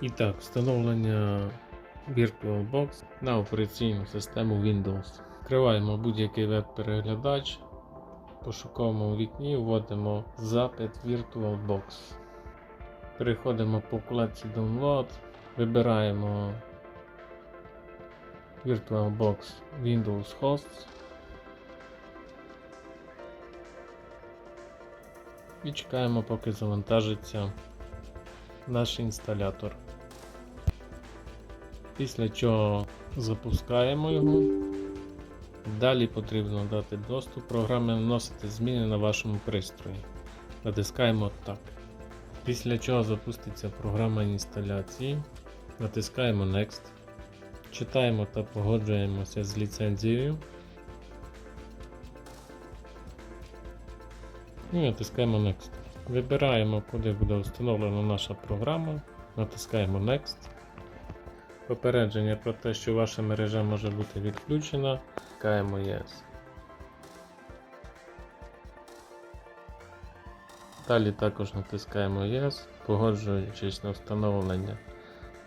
І так, встановлення VirtualBox на операційну систему Windows. Відкриваємо будь-який веб-переглядач. Пошуковому вікні вводимо запит VirtualBox. Переходимо по вкладці Download, вибираємо VirtualBox Windows Hosts. І чекаємо, поки завантажиться наш інсталятор. Після чого запускаємо його. Далі потрібно дати доступ програми вносити зміни на вашому пристрої. Натискаємо так. Після чого запуститься програма інсталяції. Натискаємо Next. Читаємо та погоджуємося з ліцензією. І натискаємо Next. Вибираємо, куди буде встановлена наша програма. Натискаємо Next. Попередження про те, що ваша мережа може бути відключена. Натискаємо Yes. Далі також натискаємо Yes, погоджуючись на встановлення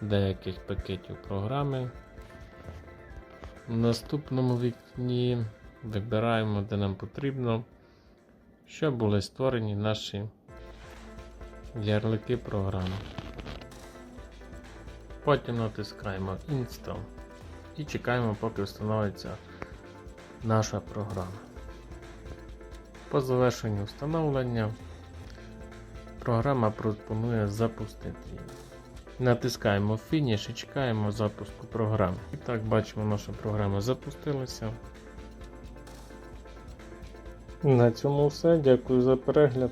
деяких пакетів програми. В наступному вікні вибираємо, де нам потрібно, щоб були створені наші ярлики програми. Потім натискаємо Install і чекаємо, поки встановиться наша програма. По завершенню встановлення програма пропонує запустити її. Натискаємо Finish і чекаємо запуску програми. І так бачимо, наша програма запустилася. На цьому все. Дякую за перегляд.